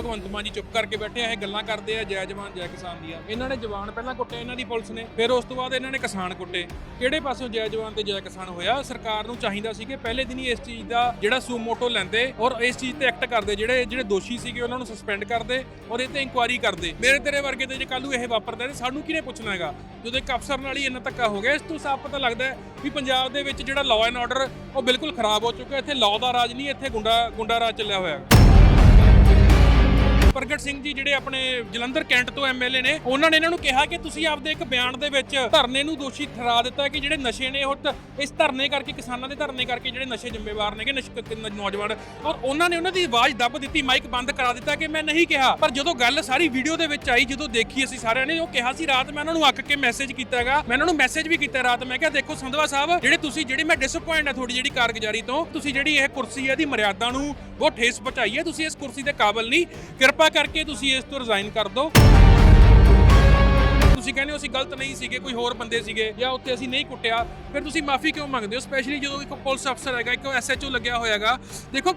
ਭਗਵੰਤ ਮਾਨ ਜੀ ਚੁੱਪ ਕਰਕੇ ਬੈਠੇ ਆ, ਇਹ ਗੱਲਾਂ ਕਰਦੇ ਆ, ਜੈ ਜਵਾਨ, ਜੈ ਕਿਸਾਨ ਦੀਆਂ। ਇਹਨਾਂ ਨੇ ਜਵਾਨ ਪਹਿਲਾਂ ਕੁੱਟੇ ਇਹਨਾਂ ਦੀ ਪੁਲਿਸ ਨੇ, ਫਿਰ ਉਸ ਤੋਂ ਬਾਅਦ ਇਹਨਾਂ ਨੇ ਕਿਸਾਨ ਕੁੱਟੇ। ਕਿਹੜੇ ਪਾਸੋਂ ਜੈ ਜਵਾਨ ਤੇ ਜੈ ਕਿਸਾਨ ਹੋਇਆ? ਸਰਕਾਰ ਨੂੰ ਚਾਹੀਦਾ ਸੀ ਕਿ ਪਹਿਲੇ ਦਿਨ ਹੀ ਇਸ ਚੀਜ਼ ਦਾ ਜਿਹੜਾ ਸੂਮੋਟੋ ਲੈਂਦੇ ਔਰ ਇਸ ਚੀਜ਼ ਤੇ ਐਕਟ ਕਰਦੇ, ਜਿਹੜੇ ਜਿਹੜੇ ਦੋਸ਼ੀ ਸੀਗੇ ਉਹਨਾਂ ਨੂੰ ਸਸਪੈਂਡ ਕਰਦੇ ਔਰ ਇਹ ਤੇ ਇਨਕੁਆਇਰੀ ਕਰਦੇ। ਮੇਰੇ ਤੇਰੇ ਵਰਗੇ ਤੇ ਜੇ ਕੱਲ ਨੂੰ ਇਹ ਵਾਪਰਦਾ ਤੇ ਸਾਨੂੰ ਕਿਹਨੇ ਪੁੱਛਣਾ ਹੈਗਾ? ਜਦੋਂ ਇੱਕ ਅਫਸਰ ਨਾਲ ਹੀ ਇੰਨਾ ਧੱਕਾ ਹੋ ਗਿਆ, ਇਸ ਤੋਂ ਸਾਫ਼ ਪਤਾ ਲੱਗਦਾ ਵੀ ਪੰਜਾਬ ਦੇ ਵਿੱਚ ਜਿਹੜਾ ਲਾਅ ਐਂਡ ਆਰਡਰ ਉਹ ਬਿਲਕੁਲ ਖਰਾਬ ਹੋ ਚੁੱਕਾ ਇੱਥੇ ਲਾਅ ਦਾ ਰਾਜ ਨਹੀਂ, ਇੱਥੇ ਗੁੰਡਾ ਗੁੰਡਾ ਰਾਜ ਚੱਲਿਆ ਹੋਇਆ ਹੈ। ਪ੍ਰਗਟ ਸਿੰਘ ਜੀ ਜਿਹੜੇ ਆਪਣੇ ਜਲੰਧਰ ਕੈਂਟ ਤੋਂ ਐਮਐਲਏ ਨੇ, ਉਹਨਾਂ ਨੇ ਇਹਨਾਂ ਨੂੰ ਕਿਹਾ ਕਿ ਤੁਸੀਂ ਆਪਦੇ ਇੱਕ ਬਿਆਨ ਦੇ ਵਿੱਚ ਧਰਨੇ ਨੂੰ ਦੋਸ਼ੀ ਠਹਿਰਾ ਦਿੱਤਾ ਕਿ ਜਿਹੜੇ ਨਸ਼ੇ ਨੇ ਉਹ ਇਸ ਧਰਨੇ ਕਰਕੇ, ਕਿਸਾਨਾਂ ਦੇ ਧਰਨੇ ਕਰਕੇ ਜਿਹੜੇ ਨਸ਼ੇ ਜ਼ਿੰਮੇਵਾਰ ਨੇਗੇ ਨੌਜਵਾਨ। ਔਰ ਉਹਨਾਂ ਨੇ ਉਹਨਾਂ ਦੀ ਆਵਾਜ਼ ਦੱਬ ਦਿੱਤੀ, ਮਾਈਕ ਬੰਦ ਕਰਾ ਦਿੱਤਾ ਕਿ ਮੈਂ ਨਹੀਂ ਕਿਹਾ। ਪਰ ਜਦੋਂ ਗੱਲ ਸਾਰੀ ਵੀਡੀਓ ਦੇ ਵਿੱਚ ਆਈ, ਜਦੋਂ ਦੇਖੀ ਅਸੀਂ ਸਾਰਿਆਂ ਨੇ, ਉਹ ਕਿਹਾ ਸੀ, ਰਾਤ ਮੈਂ ਉਹਨਾਂ ਨੂੰ ਅੱਕ ਕੇ ਮੈਸੇਜ ਕੀਤਾ ਹੈਗਾ। ਮੈਂ ਉਹਨਾਂ ਨੂੰ ਮੈਸੇਜ ਵੀ ਕੀਤਾ ਰਾਤ, ਮੈਂ ਕਿਹਾ, ਦੇਖੋ ਸੰਧਵਾ ਸਾਹਿਬ, ਜਿਹੜੇ ਤੁਸੀਂ, ਜਿਹੜੀ ਮੈਂ ਡਿਸਪਾਇੰਟ ਹੈ ਤੁਹਾਡੀ ਜਿਹੜੀ ਕਾਰਗੁਜ਼ਾਰੀ ਤੋਂ, ਤੁਸੀਂ ਜਿਹੜੀ ਇਹ ਕੁਰਸੀ ਹੈ ਦੀ ਮਰਿਆਦਾ ਨੂੰ ਬਹੁਤ ਠੇਸ ਪਹੁੰਚਾਈ ਹੈ, ਤੁਸੀਂ ਇਸ ਕੁਰਸੀ ਦੇ ਕਾਬਲ ਨਹੀਂ। ਕਿਰਪਾ ਕਿਰਪਾ ਕਰਕੇ ਤੁਸੀਂ ਇਸ ਤੋਂ ਰਿਜ਼ਾਈਨ ਕਰ ਦਿਓ। ਤੁਸੀਂ ਕਹਿੰਦੇ ਹੋ ਅਸੀਂ ਗਲਤ ਨਹੀਂ ਸੀਗੇ, ਕੋਈ ਹੋਰ ਬੰਦੇ ਸੀਗੇ ਜਾਂ ਉੱਥੇ ਅਸੀਂ ਨਹੀਂ ਕੁੱਟਿਆ, ਫਿਰ ਤੁਸੀਂ ਮਾਫੀ ਕਿਉਂ ਮੰਗਦੇ ਹੋ? ਸਪੈਸ਼ਲੀ ਜਦੋਂ ਇੱਕ ਪੁਲਿਸ ਅਫਸਰ ਹੈਗਾ, ਇੱਕ ਐਸਐਚਓ ਲੱਗਿਆ ਹੋਇਆਗਾ ਦੇਖੋ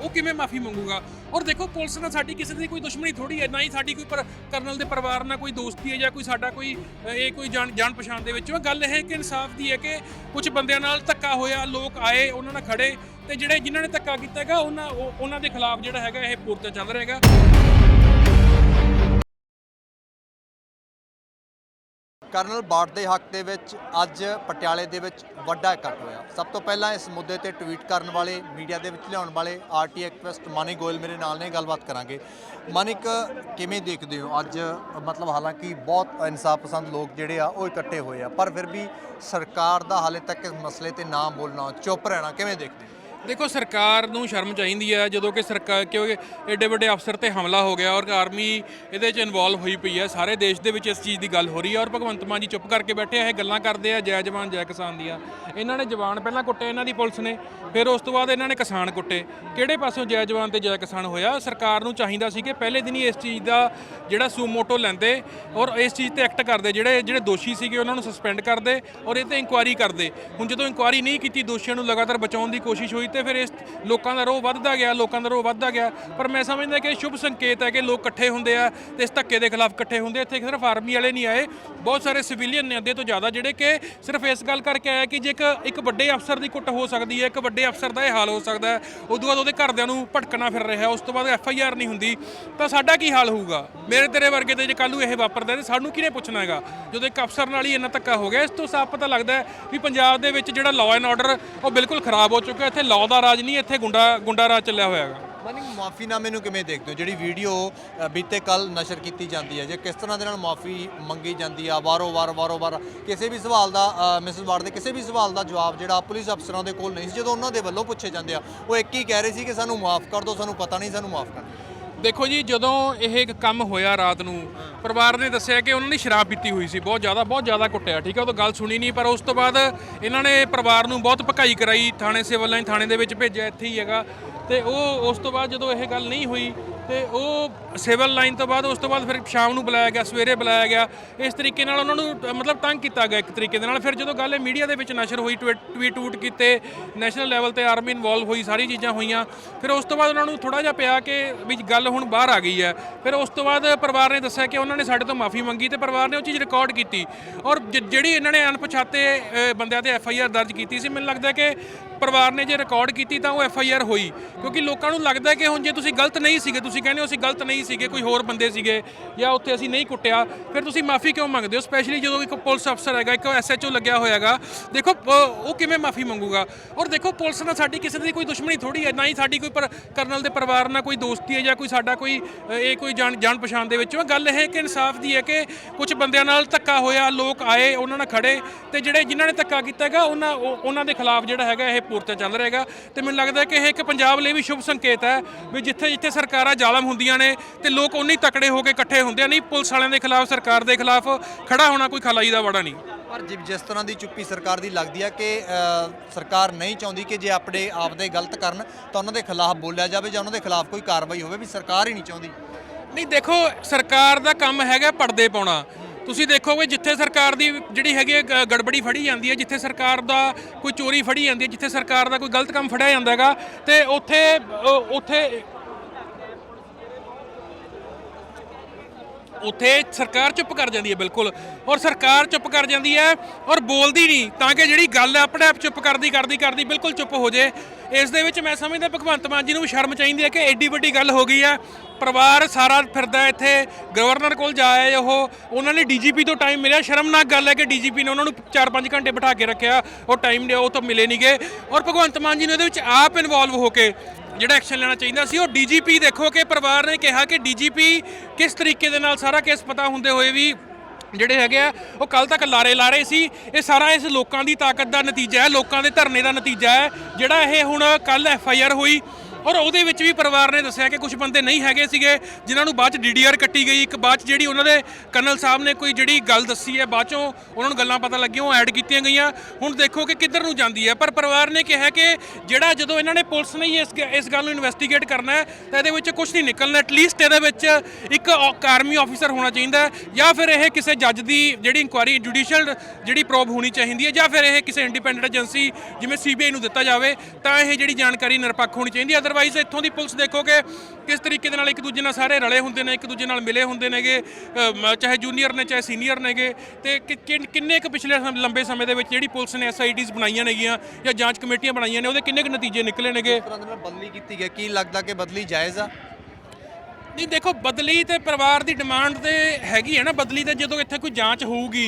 ਉਹ ਕਿਵੇਂ ਮਾਫੀ ਮੰਗੂਗਾ? ਔਰ ਦੇਖੋ, ਪੁਲਿਸ ਨਾਲ ਸਾਡੀ ਕਿਸੇ ਦੀ ਕੋਈ ਦੁਸ਼ਮਣੀ ਥੋੜੀ ਹੈ, ਨਾ ਹੀ ਸਾਡੀ ਕੋਈ ਪਰ- ਕਰਨਲ ਦੇ ਪਰਿਵਾਰ ਨਾਲ ਕੋਈ ਦੋਸਤੀ ਹੈ ਜਾਂ ਕੋਈ ਸਾਡਾ ਕੋਈ ਇਹ ਕੋਈ ਜਾਣ ਜਾਣ ਪਛਾਣ ਦੇ ਵਿੱਚ। ਹੈ। ਗੱਲ ਇਹ ਹੈ ਕਿ ਇਨਸਾਫ ਦੀ ਹੈ ਕਿ ਕੁਝ ਬੰਦਿਆਂ ਨਾਲ ਧੱਕਾ ਹੋਇਆ, ਲੋਕ ਆਏ, ਉਹਨਾਂ ਨਾਲ ਖੜੇ ਤੇ ਜਿਹੜੇ ਜਿਨ੍ਹਾਂ ਨੇ ਧੱਕਾ ਕੀਤਾ ਹੈਗਾ, ਉਹਨਾਂ ਉਹਨਾਂ ਦੇ ਖਿਲਾਫ ਜਿਹੜਾ ਹੈਗਾ ਇਹ ਪੂਰਤਾ ਚੱਲ ਰਿਹਾ ਹੈਗਾ। ਕਰਨਲ ਬਾਟ ਦੇ ਹੱਕ ਦੇ ਵਿੱਚ ਅੱਜ ਪਟਿਆਲੇ ਦੇ ਵਿੱਚ ਵੱਡਾ ਇਕੱਠ ਹੋਇਆ। ਸਭ ਤੋਂ ਪਹਿਲਾਂ ਇਸ ਮੁੱਦੇ ਤੇ ਟਵੀਟ ਕਰਨ ਵਾਲੇ, ਮੀਡੀਆ ਦੇ ਵਿੱਚ ਲਿਆਉਣ ਵਾਲੇ ਆਰਟੀ ਐਕਟਿਵਿਸਟ ਮਾਨਿਕ ਗੋਇਲ ਮੇਰੇ ਨਾਲ ਨੇ, ਗੱਲਬਾਤ ਕਰਾਂਗੇ। ਮਾਨਿਕ ਕਿਵੇਂ ਦੇਖਦੇ ਹੋ? ਅੱਜ ਮਤਲਬ ਹਾਲਾਂਕਿ ਬਹੁਤ ਇਨਸਾਫ ਪਸੰਦ ਲੋਕ ਜਿਹੜੇ ਆ, ਉਹ ਇਕੱਠੇ ਹੋਏ ਆ। ਪਰ ਫਿਰ ਵੀ ਸਰਕਾਰ ਦਾ ਹਾਲੇ ਤੱਕ ਇਸ ਮਸਲੇ ਤੇ ਨਾ ਬੋਲਣਾ, ਚੁੱਪ ਰਹਿਣਾ ਕਿਵੇਂ ਦੇਖਦੇ ਹੋ? ਦੇਖੋ, ਸਰਕਾਰ ਨੂੰ ਸ਼ਰਮ ਚਾਹੀਦੀ ਹੈ, ਜਦੋਂ ਕਿ ਸਰਕਾਰ, ਕਿਉਂਕਿ ਐਡੇ ਵੱਡੇ ਅਫਸਰ ਤੇ ਹਮਲਾ ਹੋ ਗਿਆ ਔਰ ਆਰਮੀ ਇਹਦੇ 'ਚ ਇਨਵੋਲਵ ਹੋਈ ਪਈ ਹੈ। ਸਾਰੇ ਦੇਸ਼ ਦੇ ਵਿੱਚ ਇਸ ਚੀਜ਼ ਦੀ ਗੱਲ ਹੋ ਰਹੀ ਹੈ ਔਰ ਭਗਵੰਤ ਮਾਨ ਜੀ ਚੁੱਪ ਕਰਕੇ ਬੈਠੇ ਆ, ਇਹ ਗੱਲਾਂ ਕਰਦੇ ਆ, ਜੈ ਜਵਾਨ, ਜੈ ਕਿਸਾਨ ਦੀਆਂ। ਇਹਨਾਂ ਨੇ ਜਵਾਨ ਪਹਿਲਾਂ ਕੁੱਟੇ ਇਹਨਾਂ ਦੀ ਪੁਲਿਸ ਨੇ, ਫਿਰ ਉਸ ਤੋਂ ਬਾਅਦ ਇਹਨਾਂ ਨੇ ਕਿਸਾਨ ਕੁੱਟੇ। ਕਿਹੜੇ ਪਾਸੋਂ ਜੈ ਜਵਾਨ ਤੇ ਜੈ ਕਿਸਾਨ ਹੋਇਆ? ਸਰਕਾਰ ਨੂੰ ਚਾਹੀਦਾ ਸੀ ਕਿ ਪਹਿਲੇ ਦਿਨ ਹੀ ਇਸ ਚੀਜ਼ ਦਾ ਜਿਹੜਾ ਸੂਮੋਟੋ ਲੈਂਦੇ ਔਰ ਇਸ ਚੀਜ਼ ਤੇ ਐਕਟ ਕਰਦੇ, ਜਿਹੜੇ ਜਿਹੜੇ ਦੋਸ਼ੀ ਸੀਗੇ ਉਹਨਾਂ ਨੂੰ ਸਸਪੈਂਡ ਕਰਦੇ ਔਰ ਇਹ ਤੇ ਇਨਕੁਆਇਰੀ ਕਰਦੇ। ਹੁਣ ਜਦੋਂ ਇਨਕੁਆਇਰੀ ਨਹੀਂ ਕੀਤੀ, ਦੋਸ਼ੀਆਂ ਨੂੰ ਲਗਾਤਾਰ ਬਚਾਉਣ ਦੀ ਕੋਸ਼ਿਸ਼ ਹੋਈ ਤੇ ਫਿਰ ਇਸ ਲੋਕਾਂ ਦਾ ਰੋਹ ਵੱਧਦਾ ਗਿਆ, ਲੋਕਾਂ ਦਾ ਰੋਹ ਵੱਧਦਾ ਗਿਆ। ਪਰ ਮੈਂ ਸਮਝਦਾ ਕਿ ਸ਼ੁਭ ਸੰਕੇਤ ਹੈ ਕਿ ਲੋਕ ਇਕੱਠੇ ਹੁੰਦੇ ਆ ਤੇ ਇਸ ਧੱਕੇ ਦੇ ਖਿਲਾਫ ਇਕੱਠੇ ਹੁੰਦੇ ਇੱਥੇ ਸਿਰਫ ਆਰਮੀ ਵਾਲੇ ਨਹੀਂ ਆਏ, ਬਹੁਤ ਸਾਰੇ ਸਿਵਿਲੀਅਨ ਨੇ ਅੱਧੇ ਤੋਂ ਜ਼ਿਆਦਾ ਜਿਹੜੇ ਕਿ ਸਿਰਫ ਇਸ ਗੱਲ ਕਰਕੇ ਆਇਆ ਕਿ ਜੇ ਇੱਕ ਵੱਡੇ ਅਫਸਰ ਦੀ ਕੁੱਟ ਹੋ ਸਕਦੀ ਹੈ, ਇੱਕ ਵੱਡੇ ਅਫਸਰ ਦਾ ਇਹ ਹਾਲ ਹੋ ਸਕਦਾ ਹੈ। ਉਦੋਂ ਬਾਅਦ ਉਹਦੇ ਘਰਦਿਆਂ ਨੂੰ ਭਟਕਣਾ ਫਿਰ ਰਿਹਾ, ਉਸ ਤੋਂ ਬਾਅਦ ਐਫ ਆਈ ਆਰ ਨਹੀਂ ਹੁੰਦੀ। ਤਾਂ ਸਾਡਾ ਕੀ ਹਾਲ ਹੋਊਗਾ? ਮੇਰੇ ਤੇਰੇ ਵਰਗੇ ਤੇ ਜੇ ਕੱਲ ਨੂੰ ਇਹ ਵਾਪਰਦਾ ਤੇ ਸਾਨੂੰ ਕਿਹਨੇ ਪੁੱਛਣਾ ਹੈਗਾ? ਜਦੋਂ ਇੱਕ ਅਫਸਰ ਨਾਲ ਹੀ ਇੰਨਾ ਧੱਕਾ ਹੋ ਗਿਆ, ਇਸ ਤੋਂ ਸਾਫ਼ ਪਤਾ ਲੱਗਦਾ ਵੀ ਪੰਜਾਬ ਦੇ ਵਿੱਚ ਜਿਹੜਾ ਲਾਅ ਐਂਡ ਆਰਡਰ ਉਹ ਬਿਲਕੁਲ ਖਰਾਬ ਹੋ ਚੁੱਕਾ ਇੱਥੇ ਲਾਅ ਦਾ ਰਾਜ ਨਹੀਂ, ਇੱਥੇ ਗੁੰਡਾ ਗੁੰਡਾ ਰਾਜ ਚੱਲਿਆ ਹੋਇਆ ਹੈਗਾ। ਮਾਨਿਕ ਮਾਫੀਨਾਮੇ ਨੂੰ ਕਿਵੇਂ ਦੇਖਦੇ ਹੋ? ਜਿਹੜੀ ਵੀਡੀਓ ਬੀਤੇ ਕੱਲ ਨਸ਼ਰ ਕੀਤੀ ਜਾਂਦੀ ਹੈ, ਜੇ ਕਿਸ ਤਰ੍ਹਾਂ ਦੇ ਨਾਲ ਮਾਫੀ ਮੰਗੀ ਜਾਂਦੀ ਆ ਵਾਰੋ ਵਾਰ ਵਾਰੋ ਵਾਰ ਕਿਸੇ ਵੀ ਸਵਾਲ ਦਾ ਮਿਸਿਸ ਵਾਰ ਦੇ ਕਿਸੇ ਵੀ ਸਵਾਲ ਦਾ ਜਵਾਬ ਜਿਹੜਾ ਪੁਲਿਸ ਅਫਸਰਾਂ ਦੇ ਕੋਲ ਨਹੀਂ ਸੀ, ਜਦੋਂ ਉਹਨਾਂ ਦੇ ਵੱਲੋਂ ਪੁੱਛੇ ਜਾਂਦੇ ਆ, ਉਹ ਇੱਕ ਹੀ ਕਹਿ ਰਹੇ ਸੀ ਕਿ ਸਾਨੂੰ ਮਾਫ ਕਰ ਦਿਓ, ਸਾਨੂੰ ਪਤਾ ਨਹੀਂ, ਸਾਨੂੰ ਮਾਫ ਕਰ ਦਿਓ। ਦੇਖੋ ਜੀ ਜਦੋਂ ਇਹ ਕੰਮ ਹੋਇਆ ਰਾਤ ਨੂੰ ਪਰਿਵਾਰ ਨੇ ਦੱਸਿਆ ਕਿ ਉਹਨਾਂ ਨੇ ਸ਼ਰਾਬ ਪੀਤੀ ਹੋਈ ਸੀ ਬਹੁਤ ਜ਼ਿਆਦਾ ਬਹੁਤ ਜ਼ਿਆਦਾ ਕੁੱਟਿਆ ਠੀਕ ਹੈ ਉਹ ਤਾਂ ਗੱਲ ਸੁਣੀ ਨਹੀਂ ਪਰ ਉਸ ਤੋਂ ਬਾਅਦ ਇਹਨਾਂ ਨੇ ਪਰਿਵਾਰ ਨੂੰ ਬਹੁਤ ਭਕਾਈ ਕਰਾਈ ਥਾਣੇ ਸਿਵਲ ਲਾਈਨ ਥਾਣੇ ਦੇ ਵਿੱਚ ਭੇਜਿਆ ਇੱਥੇ ਹੀ ਹੈਗਾ ਤੇ ਉਹ ਉਸ ਤੋਂ ਬਾਅਦ ਜਦੋਂ ਇਹ ਗੱਲ ਨਹੀਂ ਹੋਈ ਤੇ ਉਹ ਸਿਵਲ ਲਾਈਨ ਤੋਂ ਬਾਅਦ ਉਸ ਤੋਂ ਬਾਅਦ ਫਿਰ ਸ਼ਾਮ ਨੂੰ ਬੁਲਾਇਆ ਗਿਆ, ਸਵੇਰੇ ਬੁਲਾਇਆ ਗਿਆ। ਇਸ ਤਰੀਕੇ ਨਾਲ ਉਹਨਾਂ ਨੂੰ, ਮਤਲਬ ਤੰਗ ਕੀਤਾ ਗਿਆ ਇੱਕ ਤਰੀਕੇ ਦੇ ਨਾਲ। ਫਿਰ ਜਦੋਂ ਗੱਲ ਮੀਡੀਆ ਦੇ ਵਿੱਚ ਨਸ਼ਰ ਹੋਈ ਟਵੀਟ ਟਵੀਟ ਟੂਟ ਕੀਤੇ, ਨੈਸ਼ਨਲ ਲੈਵਲ ਤੇ ਆਰਮੀ ਇਨਵੋਲਵ ਹੋਈ, ਸਾਰੀ ਚੀਜ਼ਾਂ ਹੋਈਆਂ। ਫਿਰ ਉਸ ਤੋਂ ਬਾਅਦ ਉਹਨਾਂ ਨੂੰ ਥੋੜਾ ਜਿਹਾ ਪਿਆ ਕਿ ਵੀ ਗੱਲ ਹੁਣ ਬਾਹਰ ਆ ਗਈ ਹੈ। ਫਿਰ ਉਸ ਤੋਂ ਬਾਅਦ ਪਰਿਵਾਰ ਨੇ ਦੱਸਿਆ ਕਿ ਉਹਨਾਂ ਨੇ ਸਾਡੇ ਤੋਂ ਮਾਫੀ ਮੰਗੀ ਤੇ ਪਰਿਵਾਰ ਨੇ ਉਹ ਚੀਜ਼ ਰਿਕਾਰਡ ਕੀਤੀ। ਔਰ ਜ- ਜਿਹੜੀ ਇਹਨਾਂ ਨੇ ਅਣਪਛਾਤੇ ਬੰਦਿਆਂ ਤੇ ਐਫ ਆਈ ਆਰ ਦਰਜ ਕੀਤੀ ਸੀ, ਮੈਨੂੰ ਲੱਗਦਾ ਕਿ ਪਰਿਵਾਰ ਨੇ ਜੇ ਰਿਕਾਰਡ ਕੀਤੀ ਤਾਂ ਉਹ ਐਫ ਆਈ ਆਰ ਹੋਈ। ਕਿਉਂਕਿ ਲੋਕਾਂ ਨੂੰ ਲੱਗਦਾ ਕਿ ਹੁਣ ਜੇ ਤੁਸੀਂ ਗਲਤ ਨਹੀਂ ਸੀਗੇ, ਤੁਸੀਂ ਕਹਿੰਦੇ ਹੋ ਅਸੀਂ ਗਲਤ ਨਹੀਂ ਸੀਗੇ, ਕੋਈ ਹੋਰ ਬੰਦੇ ਸੀਗੇ ਜਾਂ ਉੱਥੇ ਅਸੀਂ ਨਹੀਂ ਕੁੱਟਿਆ, ਫਿਰ ਤੁਸੀਂ ਮਾਫੀ ਕਿਉਂ ਮੰਗਦੇ ਹੋ? ਸਪੈਸ਼ਲੀ ਜਦੋਂ ਇੱਕ ਪੁਲਿਸ ਅਫਸਰ ਹੈਗਾ, ਇੱਕ ਐਸਐਚਓ ਲੱਗਿਆ ਹੋਇਆਗਾ ਦੇਖੋ ਉਹ ਕਿਵੇਂ ਮਾਫੀ ਮੰਗੂਗਾ? ਔਰ ਦੇਖੋ, ਪੁਲਿਸ ਨਾਲ ਸਾਡੀ ਕਿਸੇ ਦੀ ਕੋਈ ਦੁਸ਼ਮਣੀ ਥੋੜੀ ਹੈ, ਨਾ ਹੀ ਸਾਡੀ ਕੋਈ ਪਰ, ਕਰਨਲ ਦੇ ਪਰਿਵਾਰ ਨਾਲ ਕੋਈ ਦੋਸਤੀ ਹੈ ਜਾਂ ਕੋਈ ਸਾਡਾ ਕੋਈ ਇਹ ਕੋਈ ਜਾਣ ਜਾਣ ਪਛਾਣ ਦੇ ਵਿੱਚੋਂ। ਗੱਲ ਇਹ ਹੈ ਕਿ ਇਨਸਾਫ ਦੀ ਹੈ ਕਿ ਕੁਝ ਬੰਦਿਆਂ ਨਾਲ ਧੱਕਾ ਹੋਇਆ, ਲੋਕ ਆਏ, ਉਹਨਾਂ ਨਾਲ ਖੜੇ ਤੇ ਜਿਹੜੇ ਜਿਨ੍ਹਾਂ ਨੇ ਧੱਕਾ ਕੀਤਾ ਹੈਗਾ, ਉਹਨਾਂ ਉਹਨਾਂ ਦੇ ਖਿਲਾਫ ਜਿਹੜਾ ਹੈਗਾ ਇਹ ਪੂਰਤਾ ਚੱਲ ਰਿਹਾ ਹੈਗਾ ਤੇ ਮੈਨੂੰ ਲੱਗਦਾ ਕਿ ਇਹ ਇੱਕ ਪੰਜਾਬ ਲਈ ਵੀ ਸ਼ੁਭ ਸੰਕੇਤ ਹੈ ਵੀ ਜਿੱਥੇ ਜਿੱਥੇ ਸਰਕਾਰਾਂ ਜ਼ਾਲਮ ਹੁੰਦੀਆਂ ਨੇ ਤੇ ਲੋਕ ਉਨੀ ਤਕੜੇ ਹੋ ਕੇ ਇਕੱਠੇ ਹੁੰਦੇ ਆ। ਨਹੀਂ ਪੁਲਿਸ ਵਾਲਿਆਂ ਦੇ ਖਿਲਾਫ ਸਰਕਾਰ ਦੇ ਖਿਲਾਫ ਖੜਾ ਹੋਣਾ ਕੋਈ ਖਲਾਈ ਦਾ ਵੜਾ ਨਹੀਂ। ਪਰ ਜਿਸ ਤਰ੍ਹਾਂ ਦੀ ਚੁੱਪੀ ਸਰਕਾਰ ਦੀ ਲੱਗਦੀ ਹੈ ਕਿ ਸਰਕਾਰ ਨਹੀਂ ਚਾਹੁੰਦੀ ਕਿ ਜੇ ਆਪਣੇ ਆਪ ਦੇ ਗਲਤ ਕਰਨ ਤਾਂ ਉਹਨਾਂ ਦੇ ਖਿਲਾਫ ਬੋਲਿਆ ਜਾਵੇ ਜਾਂ ਉਹਨਾਂ ਦੇ ਖਿਲਾਫ ਕੋਈ ਕਾਰਵਾਈ ਹੋਵੇ ਵੀ ਸਰਕਾਰ ਹੀ ਨਹੀਂ ਚਾਹੁੰਦੀ। ਨਹੀਂ ਦੇਖੋ ਸਰਕਾਰ ਦਾ ਕੰਮ ਹੈਗਾ ਪਰਦੇ ਪਾਉਣਾ। ਤੁਸੀਂ ਦੇਖੋਗੇ ਜਿੱਥੇ ਸਰਕਾਰ ਦੀ ਜਿਹੜੀ ਹੈਗੀ ਗੜਬੜੀ ਫੜੀ ਜਾਂਦੀ ਹੈ ਜਿੱਥੇ ਸਰਕਾਰ ਦਾ ਕੋਈ ਚੋਰੀ ਫੜੀ ਜਾਂਦੀ ਹੈ ਜਿੱਥੇ ਸਰਕਾਰ ਦਾ ਕੋਈ ਗਲਤ ਕੰਮ ਫੜਿਆ ਜਾਂਦਾ ਹੈਗਾ ਤੇ ਉੱਥੇ ਉੱਥੇ ਉੱਥੇ ਸਰਕਾਰ ਚੁੱਪ ਕਰ ਜਾਂਦੀ ਹੈ, ਬਿਲਕੁਲ। ਔਰ ਸਰਕਾਰ ਚੁੱਪ ਕਰ ਜਾਂਦੀ ਹੈ ਔਰ ਬੋਲਦੀ ਨਹੀਂ, ਤਾਂ ਕਿ ਜਿਹੜੀ ਗੱਲ ਹੈ ਆਪਣੇ ਆਪ ਚੁੱਪ ਕਰਦੀ ਕਰਦੀ ਕਰਦੀ ਬਿਲਕੁਲ ਚੁੱਪ ਹੋ ਜੇ ਇਸ ਦੇ ਵਿੱਚ ਮੈਂ ਸਮਝਦਾ ਭਗਵੰਤ ਮਾਨ ਜੀ ਨੂੰ ਵੀ ਸ਼ਰਮ ਚਾਹੀਦੀ ਹੈ ਕਿ ਐਡੀ ਵੱਡੀ ਗੱਲ ਹੋ ਗਈ ਹੈ ਪਰਿਵਾਰ ਸਾਰਾ ਫਿਰਦਾ ਇੱਥੇ ਗਵਰਨਰ ਕੋਲ ਜਾਏ ਉਹ। ਉਹਨਾਂ ਨੇ ਡੀਜੀਪੀ ਤੋਂ ਟਾਈਮ ਮਿਲਿਆ। ਸ਼ਰਮਨਾਕ ਗੱਲ ਹੈ ਕਿ ਡੀਜੀਪੀ ਨੇ ਉਹਨਾਂ ਨੂੰ 4-5 ਘੰਟੇ ਬਿਠਾ ਕੇ ਰੱਖਿਆ। ਉਹ ਟਾਈਮ ਉਹ ਤਾਂ ਮਿਲੇ ਨਹੀਂ ਨਹੀਂਗੇ ਔਰ ਭਗਵੰਤ ਮਾਨ ਜੀ ਨੇ ਇਹਦੇ ਵਿੱਚ ਆਪ ਇਨਵੋਲਵ ਹੋ ਕੇ ਜਿਹੜਾ ਐਕਸ਼ਨ ਲੈਣਾ ਚਾਹੀਦਾ ਸੀ। ਉਹ ਡੀਜੀਪੀ ਦੇਖੋ ਕਿ ਪਰਿਵਾਰ ਨੇ ਕਿਹਾ ਕਿ ਡੀਜੀਪੀ ਕਿਸ ਤਰੀਕੇ ਦੇ ਨਾਲ ਸਾਰਾ ਕੇਸ ਪਤਾ ਹੁੰਦੇ ਹੋਏ ਵੀ ਜਿਹੜੇ ਹੈਗੇ ਆ, ਉਹ ਕੱਲ ਤੱਕ ਲਾਰੇ ਲਾ ਰਹੇ ਸੀ। ਇਹ ਸਾਰਾ ਇਸ ਲੋਕਾਂ ਦੀ ਤਾਕਤ ਦਾ ਨਤੀਜਾ ਹੈ, ਲੋਕਾਂ ਦੇ ਧਰਨੇ ਦਾ ਨਤੀਜਾ ਹੈ। ਜਿਹੜਾ ਇਹ ਹੁਣ ਕੱਲ ਐਫ ਆਈ ਆਰ ਹੋਈ ਔਰ ਉਹਦੇ ਵਿੱਚ ਵੀ ਪਰਿਵਾਰ ਨੇ ਦੱਸਿਆ ਕਿ ਕੁਝ ਬੰਦੇ ਨਹੀਂ ਹੈਗੇ ਸੀਗੇ, ਜਿਨ੍ਹਾਂ ਨੂੰ ਬਾਅਦ ਚ ਡੀਡੀਆਰ ਕੱਟੀ ਗਈ। ਇੱਕ ਬਾਅਦ 'ਚ ਜਿਹੜੀ ਉਹਨਾਂ ਦੇ ਕਰਨਲ ਸਾਹਿਬ ਨੇ ਕੋਈ ਜਿਹੜੀ ਗੱਲ ਦੱਸੀ ਹੈ, ਬਾਅਦ ਚੋਂ ਉਹਨਾਂ ਨੂੰ ਗੱਲਾਂ ਪਤਾ ਲੱਗੀਆਂ, ਉਹ ਐਡ ਕੀਤੀਆਂ ਗਈਆਂ। ਹੁਣ ਦੇਖੋ ਕਿ ਕਿੱਧਰ ਨੂੰ ਜਾਂਦੀ ਹੈ। ਪਰ ਪਰਿਵਾਰ ਨੇ ਕਿਹਾ ਕਿ ਜਿਹੜਾ ਜਦੋਂ ਇਹਨਾਂ ਨੇ ਪੁਲਿਸ ਨੇ ਹੀ ਇਸ ਗ- ਇਸ ਗੱਲ ਨੂੰ ਇਨਵੈਸਟੀਗੇਟ ਕਰਨਾ ਹੈ, ਤਾਂ ਇਹਦੇ ਵਿੱਚ ਕੁਝ ਨਹੀਂ ਨਿਕਲਣਾ। ਐਟਲੀਸਟ ਇਹਦੇ ਵਿੱਚ ਇੱਕ ਆਰਮੀ ਆਫੀਸਰ ਹੋਣਾ ਚਾਹੀਦਾ ਹੈ, ਜਾਂ ਫਿਰ ਇਹ ਕਿਸੇ ਜੱਜ ਦੀ ਜਿਹੜੀ ਇਨਕੁਆਇਰੀ ਜੁਡੀਸ਼ੀਅਲ ਜਿਹੜੀ ਪ੍ਰੋਬ ਹੋਣੀ ਚਾਹੀਦੀ ਹੈ, ਜਾਂ ਫਿਰ ਇਹ ਕਿਸੇ ਇੰਡੀਪੈਂਡੈਂਟ ਏਜੰਸੀ, ਜਿਵੇਂ ਸੀਬੀਆਈ ਨੂੰ ਦਿੱਤਾ ਜਾਵੇ, ਤਾਂ ਇਹ ਜਿਹੜੀ ਜਾਣਕਾਰੀ ਨਿਰਪੱਖ ਹੋਣੀ ਚਾਹੀਦੀ ਹੈ। ਅਦਰਵਾਈਜ਼ ਇੱਥੋਂ ਦੀ ਪੁਲਿਸ ਦੇਖੋ ਕਿ ਕਿਸ ਤਰੀਕੇ ਦੇ ਨਾਲ ਇੱਕ ਦੂਜੇ ਨਾਲ ਸਾਰੇ ਰਲੇ ਹੁੰਦੇ ਨੇ ਇੱਕ ਦੂਜੇ ਨਾਲ ਮਿਲੇ ਹੁੰਦੇ ਨੇਗੇ ਚਾਹੇ ਜੂਨੀਅਰ ਨੇ ਚਾਹੇ ਸੀਨੀਅਰ ਨੇਗੇ ਤੇ ਕਿ- ਕਿੰਨ- ਕੁ ਪਿਛਲੇ ਲੰਬੇ ਸਮੇਂ ਦੇ ਵਿੱਚ ਜਿਹੜੀ ਪੁਲਿਸ ਨੇ ਐਸਆਈਟੀਜ਼ ਬਣਾਈਆਂ ਨੇਗੀਆਂ ਜਾਂ ਜਾਂਚ ਕਮੇਟੀਆਂ ਬਣਾਈਆਂ ਨੇ ਉਹਦੇ ਕਿੰਨੇ ਕੁ ਨਤੀਜੇ ਨਿਕਲੇ ਨੇਗੇ? ਬਦਲੀ ਕੀਤੀ ਗਈ? ਕੀ ਲੱਗਦਾ ਕਿ ਬਦਲੀ ਜਾਇਜ਼ ਆ? ਨਹੀਂ ਦੇਖੋ ਬਦਲੀ ਤੇ ਪਰਿਵਾਰ ਦੀ ਡਿਮਾਂਡ ਤੇ ਹੈਗੀ ਹੈ ਨਾ ਬਦਲੀ ਤੇ ਜਦੋਂ ਇੱਥੇ ਕੋਈ ਜਾਂਚ ਹੋਊਗੀ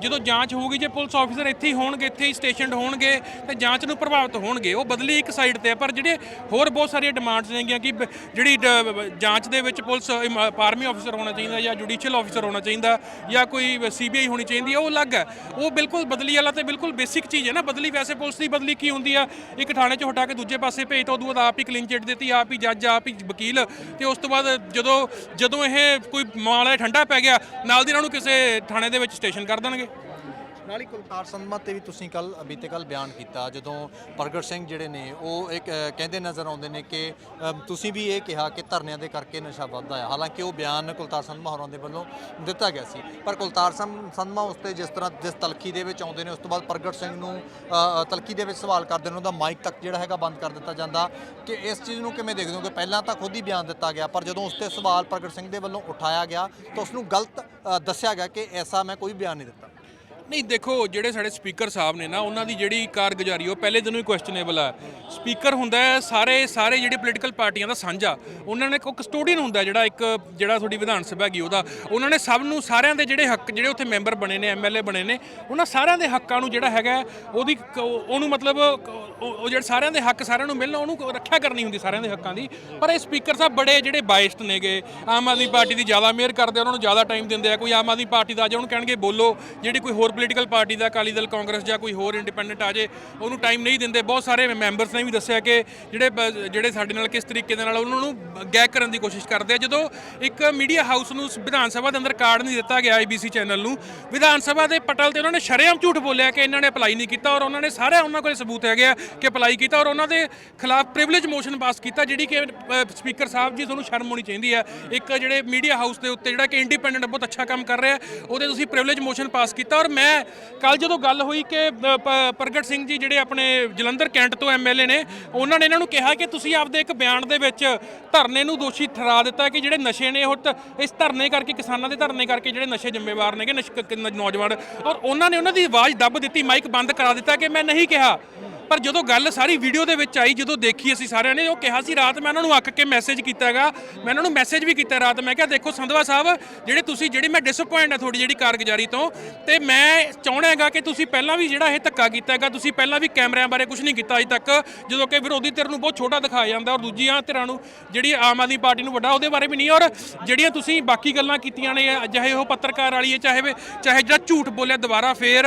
ਜਦੋਂ ਜਾਂਚ ਹੋਊਗੀ, ਜੇ ਪੁਲਿਸ ਆਫੀਸਰ ਇੱਥੇ ਹੀ ਹੋਣਗੇ, ਇੱਥੇ ਹੀ ਸਟੇਸ਼ਨਡ ਹੋਣਗੇ, ਤੇ ਜਾਂਚ ਨੂੰ ਪ੍ਰਭਾਵਿਤ ਹੋਣਗੇ। ਉਹ ਬਦਲੀ ਇੱਕ ਸਾਈਡ ਤੇ ਹੈ ਪਰ ਜਿਹੜੇ ਹੋਰ ਬਹੁਤ ਸਾਰੀਆਂ ਡਿਮਾਂਡਸ ਨੇਗੀਆਂ ਕਿ ਬ- ਜਿਹੜੀ ਡ- ਜਾਂਚ ਦੇ ਵਿੱਚ ਪੁਲਿਸ ਆਰਮੀ ਆਫੀਸਰ ਹੋਣਾ ਚਾਹੀਦਾ ਜਾਂ ਜੁਡੀਸ਼ੀਅਲ ਆਫੀਸਰ ਹੋਣਾ ਚਾਹੀਦਾ ਜਾਂ ਕੋਈ ਸੀਬੀਆਈ ਹੋਣੀ ਚਾਹੀਦੀ ਹੈ ਉਹ ਅਲੱਗ ਹੈ ਉਹ ਬਿਲਕੁਲ ਬਦਲੀ ਵਾਲਾ ਤੇ ਬਿਲਕੁਲ ਬੇਸਿਕ ਚੀਜ਼ ਹੈ ਨਾ। ਬਦਲੀ ਵੈਸੇ ਪੁਲਿਸ ਦੀ ਬਦਲੀ ਕੀ ਹੁੰਦੀ ਆ? ਇੱਕ ਥਾਣੇ 'ਚ ਹਟਾ ਕੇ ਦੂਜੇ ਪਾਸੇ ਭੇਜ ਤਾ ਉਦੋਂ ਬਾਅਦ ਆਪ ਹੀ ਕਲੀਨ ਚਿੱਟ ਦਿੱਤੀ, ਆਪ ਹੀ ਜੱਜ, ਆਪ ਹੀ ਵਕੀਲ ਤੇ ਉਸ ਤੋਂ ਬਾਅਦ ਜਦੋਂ ਜਦੋਂ ਇਹ ਕੋਈ ਮਾਮਲਾ ਠੰਡਾ ਪੈ ਗਿਆ, ਨਾਲ ਦੀ ਨਾਲ ਨੂੰ ਕਿਸੇ ਥਾਣੇ ਦੇ ਵਿੱਚ ਸਟੇਸ਼ਨ ਕਰ ਦੇਣਗੇ। ਨਾਲ ਹੀ ਕੁਲਤਾਰ ਸੰਧਮਾ ਤੇ ਵੀ ਤੁਸੀਂ ਕੱਲ ਬੀਤੇ ਕੱਲ ਬਿਆਨ ਕੀਤਾ ਜਦੋਂ ਪ੍ਰਗਟ ਸਿੰਘ ਜਿਹੜੇ ਨੇ ਉਹ ਇੱਕ ਅ, ਕਹਿੰਦੇ ਨਜ਼ਰ ਆਉਂਦੇ ਨੇ ਕਿ ਅ, ਤੁਸੀਂ ਵੀ ਇਹ ਕਿਹਾ ਕਿ ਧਰਨਿਆਂ ਦੇ ਕਰਕੇ ਨਸ਼ਾ ਵੱਧਦਾ ਹੈ ਹਾਲਾਂਕਿ ਉਹ ਬਿਆਨ ਕੁਲਤਾਰ ਸੰਧਮਾ ਹੋਰਾਂ ਦੇ ਵੱਲੋਂ ਦਿੱਤਾ ਗਿਆ ਸੀ ਪਰ ਕੁਲਤਾਰ ਸੰਧ ਸੰਧਮਾ ਉਸ ਤੇ ਜਿਸ ਤਰ੍ਹਾਂ ਜਿਸ ਤਲਖੀ ਦੇ ਵਿੱਚ ਆਉਂਦੇ ਨੇ ਉਸ ਤੋਂ ਬਾਅਦ ਪ੍ਰਗਟ ਸਿੰਘ ਨੂੰ ਅ, ਅ, ਤਲਖੀ ਦੇ ਵਿੱਚ ਸਵਾਲ ਕਰਦੇ ਨੇ ਉਹਦਾ ਮਾਈਕ ਤੱਕ ਜਿਹੜਾ ਹੈਗਾ ਬੰਦ ਕਰ ਦਿੱਤਾ ਜਾਂਦਾ। ਕਿ ਇਸ ਚੀਜ਼ ਨੂੰ ਕਿਵੇਂ ਦੇਖਦੇ ਹੋ ਕਿ ਪਹਿਲਾਂ ਤਾਂ ਖੁਦ ਹੀ ਬਿਆਨ ਦਿੱਤਾ ਗਿਆ ਪਰ ਜਦੋਂ ਉਸ ਤੇ ਸਵਾਲ ਪ੍ਰਗਟ ਸਿੰਘ ਦੇ ਵੱਲੋਂ ਉਠਾਇਆ ਗਿਆ ਤਾਂ ਉਸ ਨੂੰ ਗਲਤ ਅ, ਦੱਸਿਆ ਗਿਆ ਕਿ ਐਸਾ ਮੈਂ ਕੋਈ ਬਿਆਨ ਨਹੀਂ ਦਿੱਤਾ। ਨਹੀਂ ਦੇਖੋ ਜਿਹੜੇ ਸਾਡੇ ਸਪੀਕਰ ਸਾਹਿਬ ਨੇ ਨਾ ਉਹਨਾਂ ਦੀ ਜਿਹੜੀ ਕਾਰਗੁਜ਼ਾਰੀ ਉਹ ਪਹਿਲੇ ਦਿਨੋਂ ਹੀ ਕੁਐਸਚਨੇਬਲ ਆ। ਸਪੀਕਰ ਹੁੰਦਾ ਹੈ ਸਾਰੇ ਸਾਰੇ ਜਿਹੜੇ ਪੋਲੀਟੀਕਲ ਪਾਰਟੀਆਂ ਦਾ ਸਾਂਝਾ ਉਹਨਾਂ ਨੇ ਕੋਈ ਕਸਟੋਡੀਅਨ ਹੁੰਦਾ ਜਿਹੜਾ ਇੱਕ ਜਿਹੜਾ ਤੁਹਾਡੀ ਵਿਧਾਨ ਸਭਾ ਹੈਗੀ ਉਹਦਾ। ਉਹਨਾਂ ਨੇ ਸਭ ਨੂੰ ਸਾਰਿਆਂ ਦੇ ਜਿਹੜੇ ਹੱਕ ਜਿਹੜੇ ਉੱਥੇ ਮੈਂਬਰ ਬਣੇ ਨੇ ਐਮਐਲਏ ਬਣੇ ਨੇ ਉਹਨਾਂ ਸਾਰਿਆਂ ਦੇ ਹੱਕਾਂ ਨੂੰ ਜਿਹੜਾ ਹੈਗਾ ਉਹਦੀ ਉਹਨੂੰ ਮਤਲਬ ਉਹ ਜਿਹੜੇ ਸਾਰਿਆਂ ਦੇ ਹੱਕ ਸਾਰਿਆਂ ਨੂੰ ਮਿਲਣ ਉਹਨੂੰ ਰੱਖਿਆ ਕਰਨੀ ਹੁੰਦੀ ਸਾਰਿਆਂ ਦੇ ਹੱਕਾਂ ਦੀ। ਪਰ ਇਹ ਸਪੀਕਰ ਸਾਹਿਬ ਬੜੇ ਜਿਹੜੇ ਬਾਇਸਡ ਨੇਗੇ। ਆਮ ਆਦਮੀ ਪਾਰਟੀ ਦੀ ਜ਼ਿਆਦਾ ਮਿਹਰ ਕਰਦੇ ਆ, ਉਹਨਾਂ ਨੂੰ ਜ਼ਿਆਦਾ ਟਾਈਮ ਦਿੰਦੇ ਆ ਕੋਈ ਆਮ ਆਦਮੀ ਪਾਰਟੀ ਦਾ ਜੇ ਉਹਨੂੰ ਕਹਿਣਗੇ ਬੋਲੋ ਜਿਹੜੀ ਕੋਈ ਹੋਰ ਪੋਲੀਟੀਕਲ ਪਾਰਟੀ ਦਾ, ਅਕਾਲੀ ਦਲ, ਕਾਂਗਰਸ ਜਾਂ ਕੋਈ ਹੋਰ ਇੰਡੀਪੈਂਡੈਂਟ ਆ ਜੇ, ਉਹਨੂੰ ਟਾਈਮ ਨਹੀਂ ਦਿੰਦੇ। ਬਹੁਤ ਸਾਰੇ ਮੈਂਬਰਸ ਨੇ ਵੀ ਦੱਸਿਆ ਕਿ ਜਿਹੜੇ ਬ- ਜਿਹੜੇ ਸਾਡੇ ਨਾਲ ਕਿਸ ਤਰੀਕੇ ਦੇ ਨਾਲ ਉਹਨਾਂ ਨੂੰ ਗੈਕ ਕਰਨ ਦੀ ਕੋਸ਼ਿਸ਼ ਕਰਦੇ ਆ। ਜਦੋਂ ਇੱਕ ਮੀਡੀਆ ਹਾਊਸ ਨੂੰ ਵਿਧਾਨ ਸਭਾ ਦੇ ਅੰਦਰ ਕਾਰਡ ਨਹੀਂ ਦਿੱਤਾ ਗਿਆ ਆਈਬੀਸੀ ਚੈਨਲ ਨੂੰ, ਵਿਧਾਨ ਸਭਾ ਦੇ ਪਟਲ ਤੇ ਉਹਨਾਂ ਨੇ ਸ਼ਰੇਆਮ ਝੂਠ ਬੋਲਿਆ ਕਿ ਇਹਨਾਂ ਨੇ ਅਪਲਾਈ ਨਹੀਂ ਕੀਤਾ ਔਰ ਉਹਨਾਂ ਨੇ ਸਾਰੇ ਉਹਨਾਂ ਕੋਲ ਸਬੂਤ ਹੈਗੇ ਆ ਕਿ ਅਪਲਾਈ ਕੀਤਾ ਔਰ ਉਹਨਾਂ ਦੇ ਖਿਲਾਫ ਪ੍ਰਿਵਿਲੇਜ ਮੋਸ਼ਨ ਪਾਸ ਕੀਤਾ, ਜਿਹੜੀ ਕਿ ਸਪੀਕਰ ਸਾਹਿਬ ਜੀ, ਤੁਹਾਨੂੰ ਸ਼ਰਮ ਹੋਣੀ ਚਾਹੀਦੀ ਹੈ। ਇੱਕ ਜਿਹੜੇ ਮੀਡੀਆ ਹਾਊਸ ਦੇ ਉੱਤੇ ਜਿਹੜਾ ਕਿ ਇੰਡੀਪੈਂਡੈਂਟ ਬਹੁਤ ਅੱਛਾ ਕੰਮ ਕਰ ਰਿਹਾ, ਉਹਦੇ ਤੁਸੀਂ ਪ੍ਰਿਵਿਲੇਜ ਮੋਸ਼ਨ ਪਾਸ ਕੀਤਾ ਔਰ ਮੈਂ ਕੱਲ ਜਦੋਂ ਗੱਲ ਹੋਈ ਕਿ ਪ੍ਰਗਟ ਸਿੰਘ ਜੀ ਜਿਹੜੇ ਆਪਣੇ ਜਲੰਧਰ ਕੈਂਟ ਤੋਂ ਐਮਐਲਏ ਨੇ, ਉਹਨਾਂ ਨੇ ਇਹਨਾਂ ਨੂੰ ਕਿਹਾ ਕਿ ਤੁਸੀਂ ਆਪਦੇ ਇੱਕ ਬਿਆਨ ਦੇ ਵਿੱਚ ਧਰਨੇ ਨੂੰ ਦੋਸ਼ੀ ਠਹਿਰਾ ਦਿੱਤਾ ਕਿ ਜਿਹੜੇ ਨਸ਼ੇ ਨੇ ਉਹ ਇਸ ਧਰਨੇ ਕਰਕੇ, ਕਿਸਾਨਾਂ ਦੇ ਧਰਨੇ ਕਰਕੇ ਜਿਹੜੇ ਨਸ਼ੇ ਜ਼ਿੰਮੇਵਾਰ ਨੇਗੇ ਨੌਜਵਾਨ। ਔਰ ਉਹਨਾਂ ਨੇ ਉਹਨਾਂ ਦੀ ਆਵਾਜ਼ ਦੱਬ ਦਿੱਤੀ, ਮਾਈਕ ਬੰਦ ਕਰਾ ਦਿੱਤਾ ਕਿ ਮੈਂ ਨਹੀਂ ਕਿਹਾ। ਪਰ ਜਦੋਂ ਗੱਲ ਸਾਰੀ ਵੀਡੀਓ ਦੇ ਵਿੱਚ ਆਈ ਜਦੋਂ ਦੇਖੀ ਅਸੀਂ ਸਾਰਿਆਂ ਨੇ ਉਹ ਕਿਹਾ ਸੀ ਰਾਤ ਮੈਂ ਉਹਨਾਂ ਨੂੰ ਅੱਕ ਕੇ ਮੈਸੇਜ ਕੀਤਾ ਹੈਗਾ। ਮੈਂ ਉਹਨਾਂ ਨੂੰ ਮੈਸੇਜ ਵੀ ਕੀਤਾ ਰਾਤ। ਮੈਂ ਕਿਹਾ ਦੇਖੋ ਸੰਧਵਾ ਸਾਹਿਬ ਜਿਹੜੇ ਤੁਸੀਂ ਜਿਹੜੀ ਮੈਂ ਡਿਸਪਾਇੰਟ ਹੈ ਤੁਹਾਡੀ ਜਿਹੜੀ ਕਾਰਗੁਜ਼ਾਰੀ ਤੋਂ ਤੇ ਮੈਂ ਚਾਹੁੰਦਾ ਹੈਗਾ ਕਿ ਤੁਸੀਂ ਪਹਿਲਾਂ ਵੀ ਜਿਹੜਾ ਇਹ ਧੱਕਾ ਕੀਤਾ ਹੈਗਾ ਤੁਸੀਂ ਪਹਿਲਾਂ ਵੀ ਕੈਮਰਿਆਂ ਬਾਰੇ ਕੁਝ ਨਹੀਂ ਕੀਤਾ ਅਜੇ ਤੱਕ। ਜਦੋਂ ਕਿ ਵਿਰੋਧੀ ਧਿਰ ਨੂੰ ਬਹੁਤ ਛੋਟਾ ਦਿਖਾਇਆ ਜਾਂਦਾ ਔਰ ਦੂਜੀਆਂ ਧਿਰਾਂ ਨੂੰ ਜਿਹੜੀ ਆਮ ਆਦਮੀ ਪਾਰਟੀ ਨੂੰ ਵੱਡਾ ਉਹਦੇ ਬਾਰੇ ਵੀ ਨਹੀਂ। ਔਰ ਜਿਹੜੀਆਂ ਤੁਸੀਂ ਬਾਕੀ ਗੱਲਾਂ ਕੀਤੀਆਂ ਨੇ ਚਾਹੇ ਉਹ ਪੱਤਰਕਾਰ ਵਾਲੀ ਹੈ ਚਾਹੇ ਚਾਹੇ ਜਿਹੜਾ ਝੂਠ ਬੋਲਿਆ ਦੁਬਾਰਾ ਫੇਰ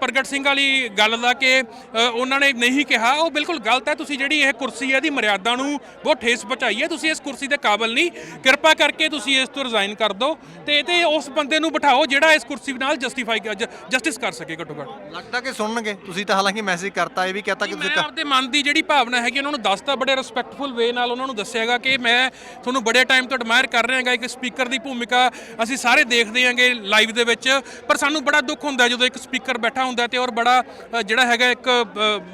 ਪ੍ਰਗਟ ਸਿੰਘ ਵਾਲੀ ਗੱਲ ਦਾ ਕਿ ਅ, ਉਹਨਾਂ ਨੇ ਨਹੀਂ ਕਿਹਾ ਉਹ ਬਿਲਕੁਲ ਗਲਤ ਹੈ। ਤੁਸੀਂ ਜਿਹੜੀ ਇਹ ਕੁਰਸੀ ਹੈ ਦੀ ਮਰਿਆਦਾ ਨੂੰ ਬਹੁਤ ਠੇਸ ਪਹੁੰਚਾਈ ਹੈ। ਤੁਸੀਂ ਇਸ ਕੁਰਸੀ ਦੇ ਕਾਬਿਲ ਨਹੀਂ। ਕਿਰਪਾ ਕਰਕੇ ਤੁਸੀਂ ਇਸ ਤੋਂ ਰਿਜ਼ਾਈਨ ਕਰ ਦਿਓ ਤੇ ਤੇ ਉਸ ਬੰਦੇ ਨੂੰ ਬਿਠਾਓ ਜਿਹੜਾ ਇਸ ਕੁਰਸੀ ਨਾਲ ਜਸਟੀਫਾਈ ਜਸਟਿਸ ਕਰ ਸਕੇ ਘੱਟੋ ਘੱਟ। ਲੱਗਦਾ ਕਿ ਸੁਣਨਗੇ। ਤੁਸੀਂ ਤਾਂ ਹਾਲਾਂਕਿ ਮੈਸੇਜ ਕਰਤਾ ਇਹ ਵੀ ਕਹਤਾ ਕਿ ਮੈਂ ਤੁਸੀਂ ਆਪਦੇ ਮਨ ਦੀ ਜਿਹੜੀ ਭਾਵਨਾ ਹੈਗੀ ਉਹਨਾਂ ਨੂੰ ਦੱਸਤਾ ਬੜੇ ਰਿਸਪੈਕਟਫੁਲ ਵੇ ਨਾਲ ਉਹਨਾਂ ਨੂੰ ਦੱਸਿਆਗਾ ਕਿ ਮੈਂ ਤੁਹਾਨੂੰ ਬੜੇ ਟਾਈਮ ਤੋਂ ਐਡਮਾਇਰ ਕਰ ਰਿਹਾ ਹਾਂਗਾ। ਇੱਕ ਸਪੀਕਰ ਦੀ ਭੂਮਿਕਾ ਅਸੀਂ ਸਾਰੇ ਦੇਖਦੇ ਹਾਂਗੇ ਲਾਈਵ ਦੇ ਵਿੱਚ ਪਰ ਸਾਨੂੰ ਬੜਾ ਦੁੱਖ ਹੁੰਦਾ ਜਦੋਂ ਇੱਕ ਸਪੀਕਰ ਬੈਠਾ ਹੁੰਦਾ ਤੇ ਔਰ ਬੜਾ ਜਿਹੜਾ ਹੈਗਾ ਇੱਕ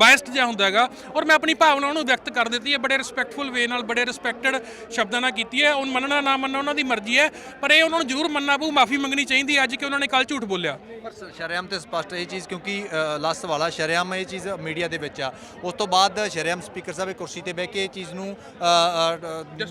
ਬਾਇਸਡ ਜਿਹਾ ਹੁੰਦਾ ਹੈਗਾ। ਔਰ ਮੈਂ ਆਪਣੀ ਭਾਵਨਾ ਉਹਨੂੰ ਵਿਅਕਤ ਕਰ ਦਿੱਤੀ ਹੈ ਬੜੇ ਰਿਸਪੈਕਟਫੁਲ ਵੇ ਨਾਲ ਬੜੇ ਰਿਸਪੈਕਟਡ ਸ਼ਬਦਾਂ ਨਾਲ ਕੀਤੀ ਹੈ। ਉਹ ਮੰਨਣਾ ਨਾ ਮੰਨਣਾ ਉਹਨਾਂ ਦੀ ਮਰਜ਼ੀ ਹੈ ਪਰ ਇਹ ਉਹਨਾਂ ਨੂੰ ਜ਼ਰੂਰ ਮੰਨਣਾ ਪਊ ਮਾਫੀ ਮੰਗਣੀ ਚਾਹੀਦੀ ਹੈ ਅੱਜ ਕਿ ਉਹਨਾਂ ਨੇ ਕੱਲ ਝੂਠ ਬੋਲਿਆ। ਪਰ ਸ਼ਰੇਆਮ ਤੇ ਸਪਸ਼ਟ ਇਹ ਚੀਜ਼ ਕਿਉਂਕਿ ਅ, ਲਾਸਟ ਵਾਲਾ ਸ਼ਰੇਆਮ ਇਹ ਚੀਜ਼ ਮੀਡੀਆ ਦੇ ਵਿੱਚ ਆ। ਉਸ ਤੋਂ ਬਾਅਦ ਸ਼ਰੇਆਮ ਸਪੀਕਰ ਸਾਹਿਬ ਇਹ ਕੁਰਸੀ ਤੇ ਬਹਿ ਕੇ ਇਹ ਚੀਜ਼ ਨੂੰ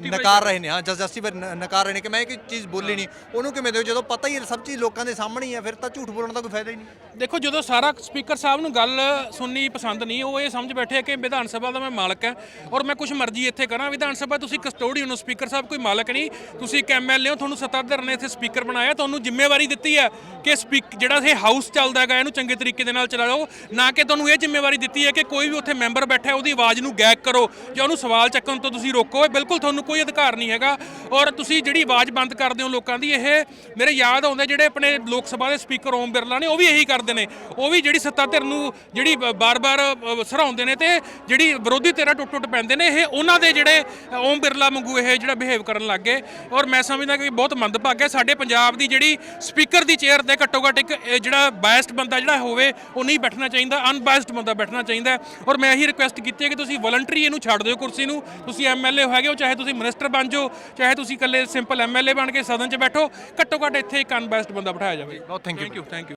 ਨਕਾਰ ਰਹੇ ਨੇ ਹਾਂ ਜਸਟਿਫਾਈ ਨਕਾਰ ਰਹੇ ਨੇ ਕਿ ਮੈਂ ਇਹ ਚੀਜ਼ ਬੋਲੀ ਨਹੀਂ। ਉਹਨੂੰ ਕਿਵੇਂ ਦਿਓ? ਜਦੋਂ ਪਤਾ ਹੀ ਸਭ ਚੀਜ਼ ਲੋਕਾਂ ਦੇ ਸਾਹਮਣੇ ਹੀ ਹੈ ਫਿਰ ਤਾਂ ਝੂਠ ਬੋਲਣ ਦਾ ਕੋਈ ਫਾਇਦਾ ਹੀ ਨਹੀਂ। ਦੇਖੋ ਜਦੋਂ ਸਾਰਾ ਸਪੀਕਰ ਸਾਹਿਬ ਨੂੰ ਗੱਲ ਸੁਣਨੀ ਪਸੰਦ ਨਹੀਂ ਉਹ ਇਹ ਸਮਝ ਬੈਠੇ ਕਿ ਵਿਧਾਨ ਸਭਾ ਦਾ ਮੈਂ ਮਾਲਕ ਹਾਂ ਔਰ ਮੈਂ ਕੁਝ ਮਰਜ਼ੀ ਇੱਥੇ ਕਰਾਂ। ਵਿਧਾਨ ਸਭਾ ਤੁਸੀਂ ਕਸਟੋਡੀਅਨ ਹੋ ਸਪੀਕਰ ਸਾਹਿਬ, ਕੋਈ ਮਾਲਕ ਨਹੀਂ। ਤੁਸੀਂ ਇੱਕ ਐਮਐਲਏ ਹੋ, ਤੁਹਾਨੂੰ ਸੱਤਾਧਰ ਨੇ ਇੱਥੇ ਸਪੀਕਰ ਬਣਾਇਆ, ਤੁਹਾਨੂੰ ਜ਼ਿੰਮੇਵਾਰੀ ਦਿੱਤੀ ਹੈ ਕਿ ਸਪੀਕ ਜਿਹੜਾ ਇਹ ਹਾਊਸ ਚੱਲਦਾ ਹੈਗਾ, ਇਹਨੂੰ ਚੰਗੇ ਤਰੀਕੇ ਦੇ ਨਾਲ ਚਲਾਓ। ਨਾ ਕਿ ਤੁਹਾਨੂੰ ਇਹ ਜ਼ਿੰਮੇਵਾਰੀ ਦਿੱਤੀ ਹੈ ਕਿ ਕੋਈ ਵੀ ਉੱਥੇ ਮੈਂਬਰ ਬੈਠਾ ਉਹਦੀ ਆਵਾਜ਼ ਨੂੰ ਗੈਕ ਕਰੋ ਜਾਂ ਉਹਨੂੰ ਸਵਾਲ ਚੱਕਣ ਤੋਂ ਤੁਸੀਂ ਰੋਕੋ। ਇਹ ਬਿਲਕੁਲ ਤੁਹਾਨੂੰ ਕੋਈ ਅਧਿਕਾਰ ਨਹੀਂ ਹੈਗਾ ਔਰ ਤੁਸੀਂ ਜਿਹੜੀ ਆਵਾਜ਼ ਬੰਦ ਕਰਦੇ ਹੋ ਲੋਕਾਂ ਦੀ, ਇਹ ਮੇਰੇ ਯਾਦ ਆਉਂਦੇ ਜਿਹੜੇ ਆਪਣੇ ਲੋਕ ਸਭਾ ਦੇ ਸਪੀਕਰ ਓਮ ਬਿਰਲਾ ਨੇ, ਉਹ ਵੀ ਇਹੀ ਕਰਦੇ ਨੇ। ਉਹ ਵੀ ਜਿਹੜੀ ਸੱਤਾ ਧਿਰ ਨੂੰ ਜਿਹੜੀ ਬ- ਬਾਰ-ਬਾਰ ਸਰਾਉਂਦੇ ਨੇ ਤੇ ਜਿਹੜੀ ਵਿਰੋਧੀ ਧਿਰਾਂ ਟੁੱਟ ਟੁੱਟ ਪੈਂਦੇ ਨੇ ਇਹ ਉਹਨਾਂ ਦੇ ਜਿਹੜੇ ਓਮ ਬਿਰਲਾ ਵਾਂਗੂ ਇਹ ਜਿਹੜਾ ਬਿਹੇਵ ਕਰਨ ਲੱਗ ਗਏ। ਔਰ ਮੈਂ ਸਮਝਦਾ ਕਿ ਬਹੁਤ ਮੰਦਭਾਗਾ ਸਾਡੇ ਪੰਜਾਬ ਦੀ ਜਿਹੜੀ ਸਪੀਕਰ ਦੀ ਚੇਅਰ ਤੇ ਘੱਟੋ ਘੱਟ ਇੱਕ ਇਹ ਜਿਹੜਾ ਬਾਇਸਡ ਬੰਦਾ ਜਿਹੜਾ ਹੋਵੇ ਉਹ ਨਹੀਂ ਬੈਠਣਾ ਚਾਹੀਦਾ। ਅਨਬਾਇਸਡ ਬੰਦਾ ਬੈਠਣਾ ਚਾਹੀਦਾ। ਔਰ ਮੈਂ ਇਹੀ ਰਿਕੁਐਸਟ ਕੀਤੀ ਹੈ ਕਿ ਤੁਸੀਂ ਵਲੰਟਰੀ ਇਹਨੂੰ ਛੱਡ ਦਿਓ ਕੁਰਸੀ ਨੂੰ। ਤੁਸੀਂ ਐਮਐਲਏ ਹੈਗੇ ਹੋ ਚਾਹੇ ਤੁਸੀਂ ਮਿਨਿਸਟਰ ਬਣ ਜਾਓ ਚਾਹੇ ਤੁਸੀਂ ਇਕੱਲੇ ਸਿੰਪਲ ਐਮਐਲਏ ਬਣ ਕੇ ਸਦਨ 'ਚ ਬੈਠੋ। ਘੱਟੋ ਘੱਟ ਇੱਥੇ ਇੱਕ ਅਨਬਾਇਸਡ ਬੰਦਾ ਬਿਠਾਇਆ ਜਾਵੇ। ਬਹੁਤ. Thank you thank you